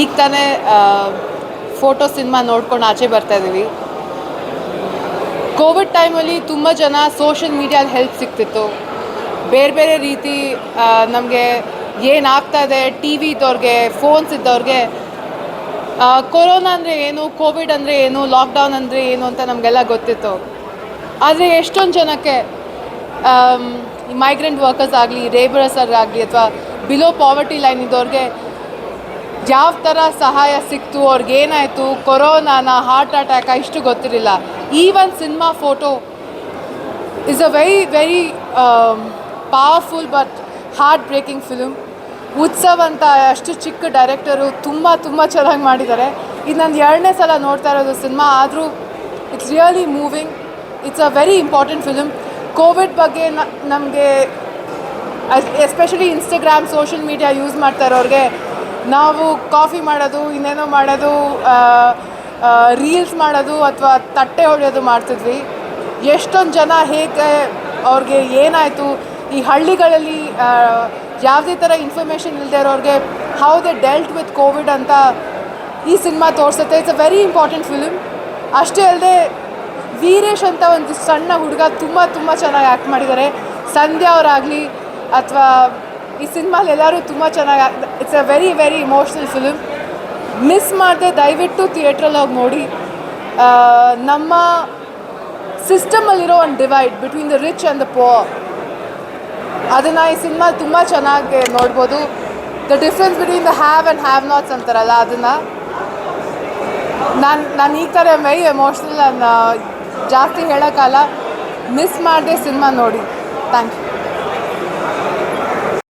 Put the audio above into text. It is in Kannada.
ಈಗ ತಾನೇ ಫೋಟೋ ಸಿನಿಮಾ ನೋಡ್ಕೊಂಡು ಆಚೆ ಬರ್ತಾ ಇದ್ದೀವಿ ಕೋವಿಡ್ ಟೈಮಲ್ಲಿ ತುಂಬ ಜನ ಸೋಷಿಯಲ್ ಮೀಡಿಯಾದ ಹೆಲ್ಪ್ ಸಿಗ್ತಿತ್ತು. ಬೇರೆ ಬೇರೆ ರೀತಿ ನಮಗೆ ಏನಾಗ್ತಾ ಇದೆ ಟಿ ವಿ ಇದ್ದವ್ರಿಗೆ ಫೋನ್ಸ್ ಇದ್ದವ್ರಿಗೆ ಕೊರೋನಾ ಅಂದರೆ ಏನು ಕೋವಿಡ್ ಅಂದರೆ ಏನು ಲಾಕ್ಡೌನ್ ಅಂದರೆ ಏನು ಅಂತ ನಮಗೆಲ್ಲ ಗೊತ್ತಿತ್ತು. ಆದರೆ ಎಷ್ಟೊಂದು ಜನಕ್ಕೆ ಮೈಗ್ರೆಂಟ್ ವರ್ಕರ್ಸ್ ಆಗಲಿ ರೇಬರಸರ್ ಆಗಲಿ ಅಥವಾ ಬಿಲೋ ಪಾವರ್ಟಿ ಲೈನ್ ಇದ್ದವ್ರಿಗೆ ಯಾವ ಥರ ಸಹಾಯ ಸಿಕ್ತು, ಅವ್ರಿಗೆ ಏನಾಯಿತು, ಕೊರೋನಾನ ಹಾರ್ಟ್ ಅಟ್ಯಾಕ ಇಷ್ಟು ಗೊತ್ತಿರಲಿಲ್ಲ. ಈ ಒಂದು cinema photo is a very very powerful but heart breaking film Utsav ಅಂತ ಅಷ್ಟು ಚಿಕ್ಕ ಡೈರೆಕ್ಟರು ತುಂಬ ತುಂಬ ಚೆನ್ನಾಗಿ ಮಾಡಿದ್ದಾರೆ ಇದು ನಾನು ಎರಡನೇ ಸಲ ನೋಡ್ತಾ ಇರೋದು ಸಿನಿಮಾ ಆದರೂ it's really moving it's a very important film Covid ಬಗ್ಗೆ ನಮಗೆ especially Instagram social media use ಮಾಡ್ತಾ ಇರೋರಿಗೆ, ನಾವು ಕಾಫಿ ಮಾಡೋದು, ಇನ್ನೇನೋ ಮಾಡೋದು ರೀಲ್ಸ್ ಮಾಡೋದು ಅಥವಾ ತಟ್ಟೆ ಹೊಡೆಯೋದು ಮಾಡ್ತಿದ್ವಿ. ಎಷ್ಟೊಂದು ಜನ ಹೇಗೆ ಅವ್ರಿಗೆ ಏನಾಯಿತು, ಈ ಹಳ್ಳಿಗಳಲ್ಲಿ ಯಾವುದೇ ಥರ ಇನ್ಫಾರ್ಮೇಷನ್ ಇಲ್ಲದೆ ಇರೋರಿಗೆ how they dealt with Covid ಅಂತ ಈ ಸಿನಿಮಾ ತೋರಿಸುತ್ತೆ. It's a very important film ಅಷ್ಟೇ ಅಲ್ಲದೆ ವೀರೇಶ್ ಅಂತ ಒಂದು ಸಣ್ಣ ಹುಡುಗ ತುಂಬ ತುಂಬ ಚೆನ್ನಾಗಿ ಆ್ಯಕ್ಟ್ ಮಾಡಿದ್ದಾರೆ. ಸಂಧ್ಯಾ ಅವರಾಗಲಿ ಅಥವಾ ಈ ಸಿನಿಮಾಲಿ ಎಲ್ಲರೂ ತುಂಬ ಚೆನ್ನಾಗಿ it's a very very emotional film miss ಮಾಡದೆ ದಯವಿಟ್ಟು ಥಿಯೇಟ್ರಲ್ಲಿ ಹೋಗಿ ನೋಡಿ. ನಮ್ಮ ಸಿಸ್ಟಮಲ್ಲಿರೋ ಒಂದು divide between the rich and the poor ಅದನ್ನು ಈ ಸಿನಿಮಾ ತುಂಬ ಚೆನ್ನಾಗಿ ನೋಡ್ಬೋದು. The difference between the have and have nots ಅಂತಾರಲ್ಲ ಅದನ್ನು. ನಾನು ನಾನು ಈ ಥರ ವೆರಿ ಎಮೋಷ್ನಲ್ ನಾನು ಜಾಸ್ತಿ ಹೇಳೋಕ್ಕಲ್ಲ ಮಿಸ್ ಮಾಡದೆ ಸಿನಿಮಾ ನೋಡಿ. Thank you